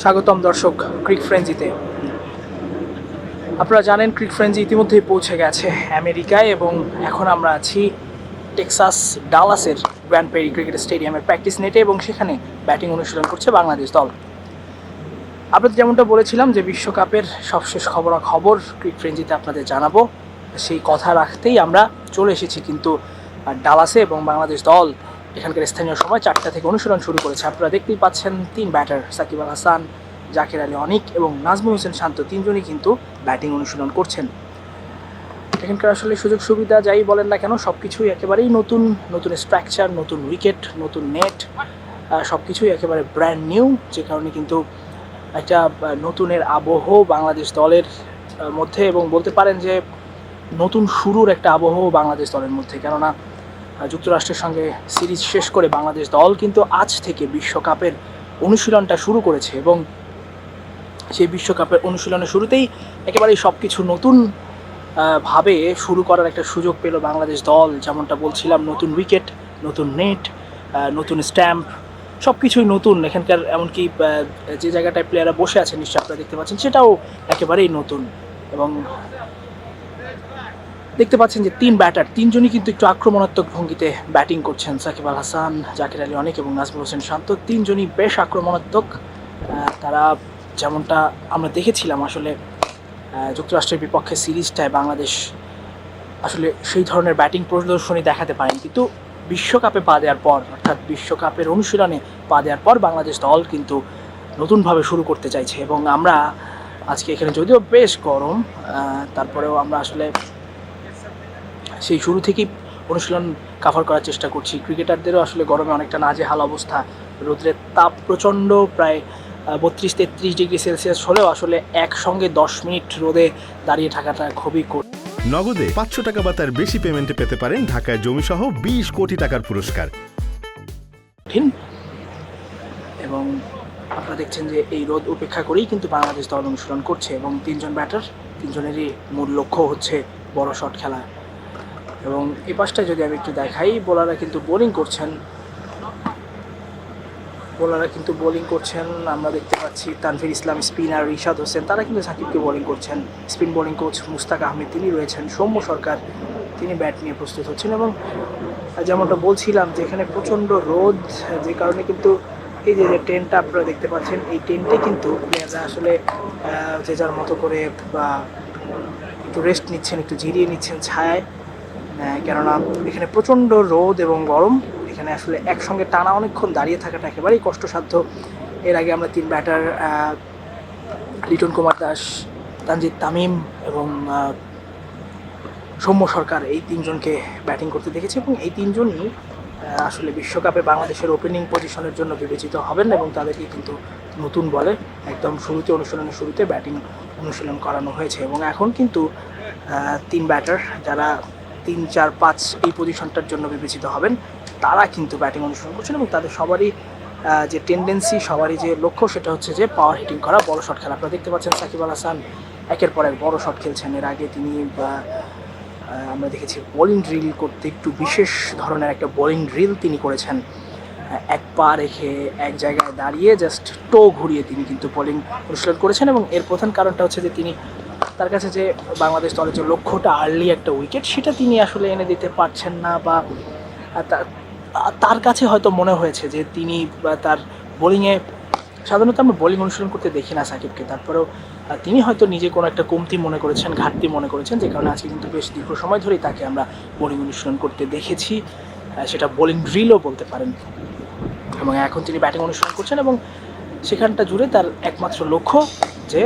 স্বাগতম দর্শক ক্রিক ফ্রেঞ্জিতে। আপনারা জানেন ক্রিক ফ্রেঞ্জি ইতিমধ্যেই পৌঁছে গেছে আমেরিকায় এবং এখন আমরা আছি টেক্সাস ডালাসের গ্র্যান্ড পেরি ক্রিকেট স্টেডিয়ামের প্র্যাকটিস নেটে এবং সেখানে ব্যাটিং অনুশীলন করছে বাংলাদেশ দল। আপনাদের যেমনটা বলেছিলাম যে বিশ্বকাপের সবশেষ খবরা খবর ক্রিক ফ্রেঞ্জিতে আপনাদের জানাব, সেই কথা রাখতেই আমরা চলে এসেছি কিন্তু ডালাসে এবং বাংলাদেশ দল এখানকার স্থানীয় সময় চারটা থেকে অনুশীলন শুরু করেছে। আপনারা দেখতেই পাচ্ছেন তিন ব্যাটার সাকিব আল হাসান, জাকির আলী অনিক এবং নাজমুল হোসেন শান্ত তিনজনই কিন্তু ব্যাটিং অনুশীলন করছেন। এখানকার আসলে সুযোগ সুবিধা যাই বলেন না কেন সব কিছুই একেবারেই নতুন নতুন স্ট্রাকচার নতুন উইকেট নতুন নেট সব কিছুই একেবারে ব্র্যান্ড নিউ যে কারণে কিন্তু একটা নতুনের আবহ বাংলাদেশ দলের মধ্যে এবং বলতে পারেন যে নতুন শুরুর একটা আবহ বাংলাদেশ দলের মধ্যে। কেননা যুক্তরাষ্ট্রের সঙ্গে সিরিজ শেষ করে বাংলাদেশ দল কিন্তু আজ থেকে বিশ্বকাপের অনুশীলনটা শুরু করেছে এবং সেই বিশ্বকাপের অনুশীলনের শুরুতেই একেবারেই সব কিছু নতুন ভাবে শুরু করার একটা সুযোগ পেল বাংলাদেশ দল। যেমনটা বলছিলাম, নতুন উইকেট, নতুন নেট নতুন স্ট্যাম্প সব কিছুই নতুন। এখানকার এমনকি যে জায়গাটায় প্লেয়াররা বসে আছে, নিশ্চয়ই আপনারা দেখতে পাচ্ছেন, সেটাও একেবারেই নতুন। এবং দেখতে পাচ্ছেন যে তিন ব্যাটার, তিনজনই কিন্তু একটু আক্রমণাত্মক ভঙ্গিতে ব্যাটিং করছেন সাকিব আল হাসান, জাকির আলী অনেক এবং নাজমুল হোসেন শান্ত। তিনজনই বেশ আক্রমণাত্মক। তারা যেমনটা আমরা দেখেছিলাম আসলে যুক্তরাষ্ট্রের বিপক্ষে সিরিজটায় বাংলাদেশ আসলে সেই ধরনের ব্যাটিং প্রদর্শনী দেখাতে পারেনি। কিন্তু বিশ্বকাপে পা দেওয়ার পর, অর্থাৎ বিশ্বকাপের অনুশীলনে পা দেওয়ার পর বাংলাদেশ দল কিন্তু নতুনভাবে শুরু করতে চাইছে। এবং আমরা আজকে এখানে যদিও বেশ গরম তারপরেও আমরা আসলে সেই শুরু থেকেই অনুশীলন কাভার করার চেষ্টা করছি। ক্রিকেটারদেরও আসলে গরমে অনেকটা নাজেহাল অবস্থা। রৌদ্রের তাপ প্রচণ্ড প্রায় বত্রিশ তেত্রিশ ডিগ্রি সেলসিয়াস হলেও আসলে একসঙ্গে দশ মিনিট রোদে দাঁড়িয়ে থাকাটা খুবই কঠিন নগদে পাঁচশো টাকা বা তার বেশি পেমেন্টে পেতে পারেন ঢাকায় জমিসহ বিশ কোটি টাকার পুরস্কার। কঠিন। এবং আপনারা দেখছেন যে এই রোদ উপেক্ষা করেই কিন্তু বাংলাদেশ দল অনুশীলন করছে এবং তিনজন ব্যাটার তিনজনেরই মূল লক্ষ্য হচ্ছে বড় শট খেলা। এবং এই পাশটা যদি আমি একটু দেখাই বোলাররা কিন্তু বোলিং করছেন। বোলাররা কিন্তু বোলিং করছেন। আমরা দেখতে পাচ্ছি তানভীর ইসলাম স্পিনার রিশাদ হোসেন তারা কিন্তু সাকিবকে বোলিং করছেন। Spin bowling coach Mushtaq Ahmed তিনি রয়েছেন। সৌম্য সরকার তিনি ব্যাট নিয়ে প্রস্তুত হচ্ছেন এবং যেমনটা বলছিলাম যে এখানে প্রচণ্ড রোদ যে কারণে কিন্তু এই যে টেন্টটা আপনারা দেখতে পাচ্ছেন এই টেন্টে কিন্তু প্লেয়াররা আসলে যে যার মতো করে বা একটু রেস্ট নিচ্ছেন একটু জিরিয়ে নিচ্ছেন আহ, কেননা এখানে প্রচণ্ড রোদ এবং গরম। এখানে আসলে একসঙ্গে টানা অনেকক্ষণ দাঁড়িয়ে থাকাটা একেবারেই কষ্টসাধ্য। এর আগে আমরা তিন ব্যাটার লিটন কুমার দাস, তানজিদ তামিম এবং সৌম্য সরকার এই তিনজনকে ব্যাটিং করতে দেখেছি এবং এই তিনজনই আসলে বিশ্বকাপে বাংলাদেশের ওপেনিং পজিশনের জন্য বিবেচিত হবেন এবং তাদেরকে কিন্তু নতুন বলে একদম শুরুতে, অনুশীলনের শুরুতে ব্যাটিং অনুশীলন করানো হয়েছে। এবং এখন কিন্তু তিন ব্যাটার যারা তিন, চার, পাঁচ এই পজিশনটার জন্য বিবেচিত হবেন। তারা কিন্তু ব্যাটিং অনুশীলন করছেন এবং তাদের সবারই যে টেন্ডেন্সি সবারই যে লক্ষ্য সেটা হচ্ছে যে পাওয়ার হিটিং করা, বড় শট খেলা। আপনারা দেখতে পাচ্ছেন সাকিব আল হাসান একের পর এক বড় শট খেলছেন। এর আগে তিনি আমরা দেখেছি বোলিং ড্রিল করতে একটু বিশেষ ধরনের একটা বোলিং ড্রিল তিনি করেছেন। এক পা রেখে এক জায়গায় দাঁড়িয়ে জাস্ট টো ঘুরিয়ে তিনি কিন্তু বোলিং অনুশীলন করেছেন এবং এর প্রধান কারণটা হচ্ছে যে তিনি তার কাছে যে বাংলাদেশ দলের যে লক্ষ্যটা আর্লি একটা উইকেট সেটা তিনি আসলে এনে দিতে পারছেন না বা তার কাছে হয়তো মনে হয়েছে যে তিনি তার বোলিংয়ে সাধারণত আমরা বোলিং অনুশীলন করতে দেখি না সাকিবকে। তারপরেও তিনি হয়তো নিজে কোনো একটা কমতি মনে করেছেন, ঘাটতি মনে করেছেন, যে কারণে আজকে কিন্তু বেশ দীর্ঘ সময় ধরেই তাকে আমরা বোলিং অনুশীলন করতে দেখেছি। সেটা বোলিং ড্রিলও বলতে পারেন। এবং এখন তিনি ব্যাটিং অনুশীলন করছেন এবং সেখানটা জুড়ে তার একমাত্র লক্ষ্য যে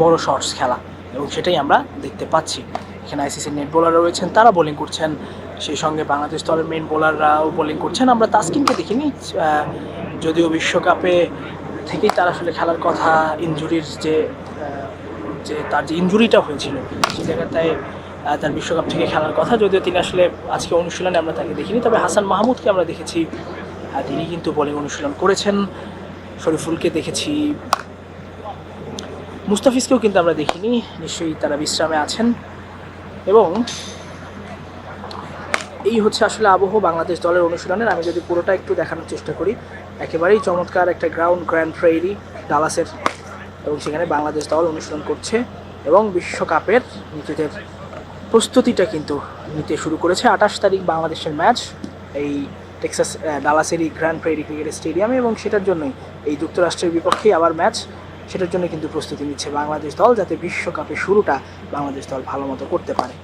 বড় শর্টস খেলা। এবং সেটাই আমরা দেখতে পাচ্ছি। এখানে আইসিসির নেট বোলাররা রয়েছেন, তারা বোলিং করছেন। সেই সঙ্গে বাংলাদেশ দলের মেন বোলাররাও বোলিং করছেন। আমরা তাসকিনকে দেখিনি যদিও বিশ্বকাপে থেকেই তার আসলে খেলার কথা ইনজুরির যে যে তার যে ইনজুরিটা হয়েছিল সেই জায়গাটায় তার বিশ্বকাপ থেকে খেলার কথা। যদিও তিনি আসলে আজকে অনুশীলনে আমরা তাকে দেখিনি, তবে হাসান মাহমুদকে আমরা দেখেছি। তিনি কিন্তু বোলিং অনুশীলন করেছেন। শরীফুলকে দেখেছি মুস্তাফিজকেও কিন্তু আমরা দেখিনি, নিশ্চয়ই তারা বিশ্রামে আছেন। এবং এই হচ্ছে আসলে আবহ বাংলাদেশ দলের অনুশীলনের। আমি যদি পুরোটা একটু দেখানোর চেষ্টা করি, একেবারেই চমৎকার একটা গ্রাউন্ড গ্র্যান্ড প্রেরি ডালাসের, এবং সেখানে বাংলাদেশ দল অনুশীলন করছে, এবং বিশ্বকাপের নিজেদের প্রস্তুতিটা কিন্তু নিতে শুরু করেছে। আঠাশ তারিখ বাংলাদেশের ম্যাচ এই টেক্সাস ডালাসেরই গ্র্যান্ড প্রেরি ক্রিকেট স্টেডিয়ামে এবং সেটার জন্যই এই যুক্তরাষ্ট্রের বিপক্ষেই আবার ম্যাচ সেটার জন্য কিন্তু প্রস্তুতি নিচ্ছে বাংলাদেশ দল যাতে বিশ্বকাপের শুরুটা বাংলাদেশ দল ভালো মতো করতে পারে।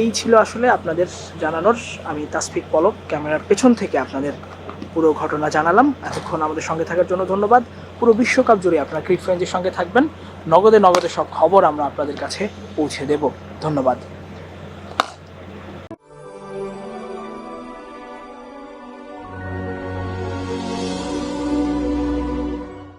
এই ছিল আসলে আপনাদের জানানোর, আমি তাসফিক পলক, ক্যামেরার পেছন থেকে আপনাদের পুরো ঘটনা জানালাম। এতক্ষণ আমাদের সঙ্গে থাকার জন্য ধন্যবাদ। পুরো বিশ্বকাপ জুড়ে আপনারা ক্রিক ফ্রেন্ডের সঙ্গে থাকবেন। নগদে নগদে সব খবর আমরা আপনাদের কাছে পৌঁছে দেব। ধন্যবাদ।